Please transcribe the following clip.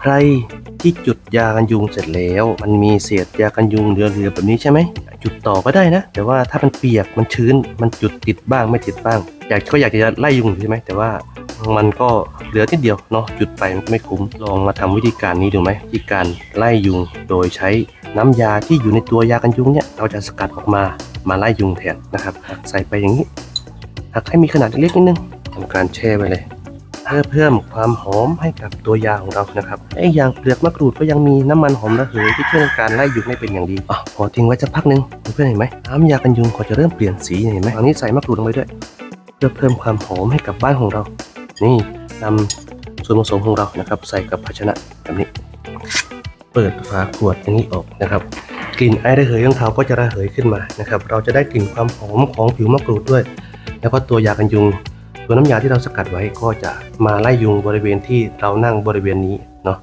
ใครที่จุดยากันยุงเสร็จแล้ว มันมีเศษยากันยุงเหลือๆแบบนี้ใช่ไหมจุดต่อก็ได้นะ แต่ว่าถ้ามันเปียกมันชื้นมันจุดติดบ้างไม่ติดบ้าง อยากก็อยากจะไล่ยุงใช่ไหมแต่ว่ามันก็เหลือนิดเดียวเนาะจุดไปมันก็ไม่คุ้มลองมาทำวิธีการนี้ดูไหมวิธีการไล่ยุงโดยใช้น้ำยาที่อยู่ในตัวยากันยุงเนี่ยเราจะสกัดออกมามาไล่ยุงแทนนะครับ ใส่ไปอย่างนี้หักให้มีขนาดเล็กนิดนึงทำการแช่ไว้เลย เพื่อเพิ่มความหอมให้กับตัวยาของเรานะครับไอ้ยางเปลือกมะกรูดก็ยังมีน้ำมันหอมระเหยที่ช่วยในการไล่ยุงได้เป็นอย่างดีอ๋อพอทิ้งไว้สักพักหนึงเพื่อนเห็นไหมน้ำยากันยุงก็จะเริ่มเปลี่ยนสีเห็นไหมตอนนี้ใส่มะกรูดลงไปด้วยเพื่อเพิ่มความหอมให้กับบ้านของเรา นี่นำส่วนผสมของเรานะครับใส่กับภาชนะแบบนี้ เปิดฝาขวดอย่างนี้ออกนะครับกลิ่นไอระเหยของเขาก็จะระเหยขึ้นมานะครับ เราจะได้กลิ่นความหอมของผิวมะกรูดด้วย แล้วก็ตัวยากันยุง ตัวน้ำยาที่เราสกัดไว้ก็จะมาไล่ยุงบริเวณที่เรานั่งบริเวณนี้เนาะ